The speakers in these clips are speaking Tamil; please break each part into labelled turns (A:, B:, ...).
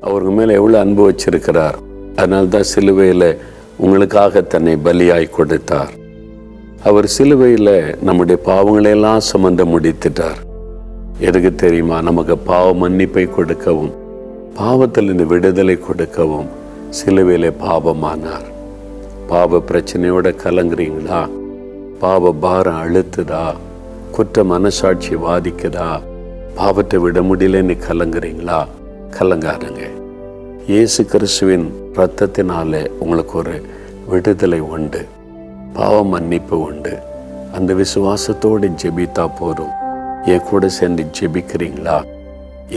A: அவருக்கு மேலே எவ்வளோ அன்பு வச்சிருக்கிறார். அதனால்தான் சிலுவையில் உங்களுக்காக தன்னை பலியாய் கொடுத்தார். அவர் சிலுவையில் நம்முடைய பாவங்களையெல்லாம் சுமந்து முடித்துட்டார். எதுக்கு தெரியுமா? நமக்கு பாவ மன்னிப்பை கொடுக்கவும் பாவத்திலிருந்து விடுதலை கொடுக்கவும் சிலுவையில் பாவமானார். பாவ பிரச்சனையோட கலங்குறீங்களா? பாவ பாரம் அழுத்துதா? குற்ற மனசாட்சி பாதிக்குதா பாவத்தை விட முடியலன்னு கலங்குறீங்களா? கலங்காதுங்க. இயேசு கிறிஸ்துவின் இரத்தத்தினாலே உங்களுக்கு ஒரு விடுதலை உண்டு பாவ மன்னிப்பு உண்டு. அந்த விசுவாசத்தோடு ஜெபித்தா போதும். என் கூட சேர்ந்து ஜெபிக்கிறீங்களா?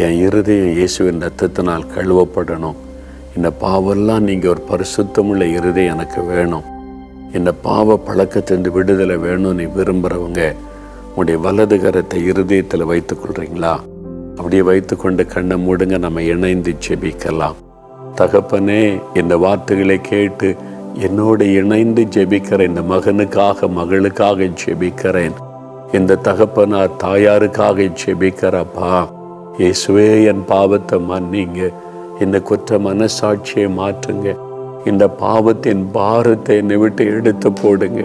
A: என் இருதயம் இயேசுவின் ரத்தத்தினால் கழுவப்படணும். இந்த பாவெல்லாம் நீங்கள் ஒரு பரிசுத்தமுள்ள இருதயம் எனக்கு வேணும். இந்த பாவ பழக்கத்திலிருந்து விடுதலை வேணும்னு விரும்புகிறவங்க உங்களுடைய வலது கரத்தை இருதயத்தில் வைத்துக்கொள்கிறீங்களா அப்படியே வைத்துக்கொண்டு கண்ணை மூடுங்க நம்ம இணைந்து ஜெபிக்கலாம். தகப்பனே இந்த வார்த்தைகளை கேட்டு என்னோடு இணைந்து ஜெபிக்கிறேன் இந்த மகனுக்காக மகளுக்காக ஜெபிக்கிறேன். இந்த தகப்பனார் தாயாருக்காக ஜெபிக்கிறப்பா இயேசுவே என் பாவத்தை மன்னிங்க. இந்த குற்ற மனசாட்சியை மாற்றுங்க. இந்த பாவத்தின் பாரத்தை என்னை விட்டு எடுத்து போடுங்க.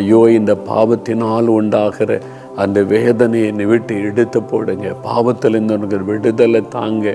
A: ஐயோ இந்த பாவத்தினால் உண்டாகிற அந்த வேதனையை நிவிட்டு விட்டு எடுத்து போடுங்க. பாவத்திலிருந்து உனக்கு விடுதலை தாங்க.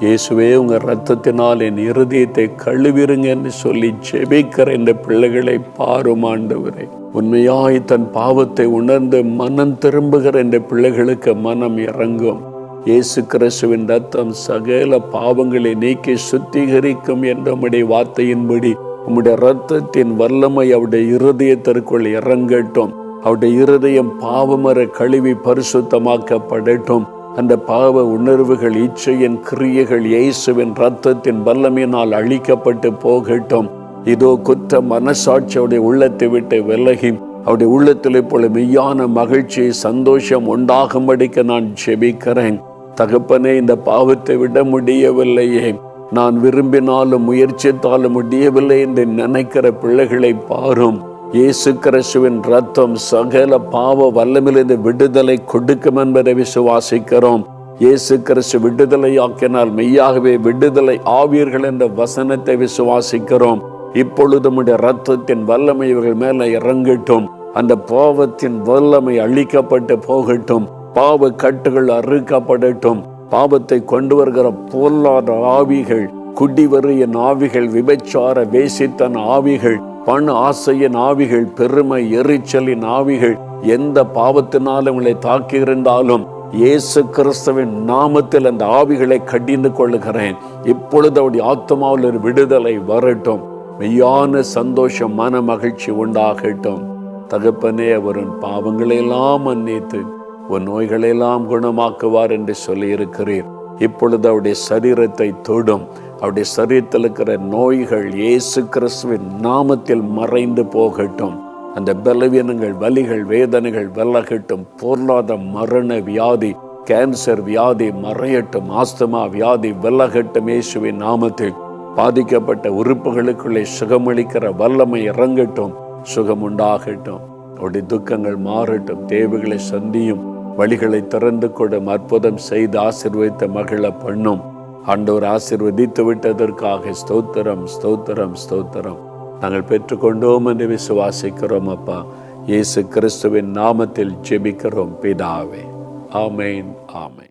A: இயேசுவே உங்க ரத்தத்தினால் என் இருதயத்தை கழுவிருங்கன்னு சொல்லி ஜெபிக்கிற இந்த பிள்ளைகளை பாரும் ஆண்டவரே. உண்மையாய் தன் பாவத்தை உணர்ந்து மனம் திரும்புகிற இந்த பிள்ளைகளுக்கு மனம் இறங்கும். இயேசு கிறிஸ்துவின் ரத்தம் சகல பாவங்களை நீக்கி சுத்திகரிக்கும் என்ற உம்முடைய வார்த்தையின்படி உம்முடைய ரத்தத்தின் வல்லமை அவருடைய இருதயத்திற்குள் இறங்கட்டும். அவருடைய இருதயம் பாவமர கழுவி பரிசுத்தமாக்கப்படட்டும். அந்த பாவ உணர்வுகள் இச்சையின் கிரியைகள் இயேசுவின் ரத்தத்தின் வல்லமையினால் அழிக்கப்பட்டு போகட்டும். இதோ குற்ற மனசாட்சியுடைய உள்ளத்தை விட்டு விலகி அவருடைய உள்ளத்தில் போல மெய்யான மகிழ்ச்சி சந்தோஷம் உண்டாகும்படிக்க நான் செபிக்கிறேன் தகப்பனே இந்த பாவத்தை விட முடியவில்லையே. நான் விரும்பினாலும் முயற்சித்தாலும் முடியவில்லை என்று நினைக்கிற பிள்ளைகளை பாரும். இயேசு கிறிஸ்துவின் ரத்தம் சகல பாவ வல்லமிலிருந்து விடுதலை கொடுக்கும் என்பதை விசுவாசிக்கிறோம். இயேசு கிறிஸ்து விடுதலையாக்கினால் மெய்யாகவே விடுதலை ஆவீர்கள் என்ற வசனத்தை விசுவாசிக்கிறோம். இப்பொழுது உடைய ரத்தத்தின் வல்லமை இவர்கள் மேல இறங்கட்டும். அந்த பாவத்தின் வல்லமை அழிக்கப்பட்டு போகட்டும். பாவ கட்டுகள் அறுக்கப்படட்டும். பாவத்தை கொண்டு வருகிற பொல்லாத ஆவிகள் குடிவரியின் ஆவிகள் விபச்சார வேசித்தன் ஆவிகள் பண ஆசையின் ஆவிகள் பெருமை எரிச்சலின் ஆவிகள் எந்த பாவத்தினாலும் உங்களை தாக்கியிருந்தாலும் இயேசு கிறிஸ்துவின் நாமத்தில் அந்த ஆவிகளை கடிந்து கொள்ளுகிறேன். இப்பொழுது அவருடைய ஆத்மாவில் ஒரு விடுதலை வரட்டும். மெய்யான சந்தோஷம் மன மகிழ்ச்சி உண்டாகட்டும். தகப்பனே அவரின் பாவங்களையெல்லாம் மன்னித்து உன் நோய்களெல்லாம் குணமாக்குவார் என்று சொல்லியிருக்கிறீர். இப்பொழுது அவருடைய சரீரத்தை தொடும். அவருடைய சரீரத்தில் இருக்கிற நோய்கள் இயேசு கிறிஸ்துவின் நாமத்தில் மறைந்து போகட்டும். அந்த பலவீனங்கள் வலிகள் வேதனைகள் விலகட்டும். பொருளாத மரண வியாதி கேன்சர் வியாதி மறையட்டும். ஆஸ்துமா வியாதி விலகட்டும் இயேசுவின் நாமத்தில். பாதிக்கப்பட்ட உறுப்புகளுக்குள்ளே சுகமளிக்கிற வல்லமை இறங்கட்டும். சுகம் உண்டாகட்டும் அவருடைய துக்கங்கள் மாறட்டும். தேவைகளை சந்தியும். வழிகளை திறந்து கொடும் அற்புதம் செய்து ஆசிர்வதித்த மகிழ பண்ணும் ஆண்டவர் ஆசிர்வதித்து விட்டதற்காக ஸ்தோத்திரம் ஸ்தோத்திரம் ஸ்தோத்திரம். நாங்கள் பெற்றுக்கொண்டோம் என்று விசுவாசிக்கிறோம் அப்பா. இயேசு கிறிஸ்துவின் நாமத்தில் ஜெபிக்கிறோம் பிதாவே. ஆமேன் ஆமேன்.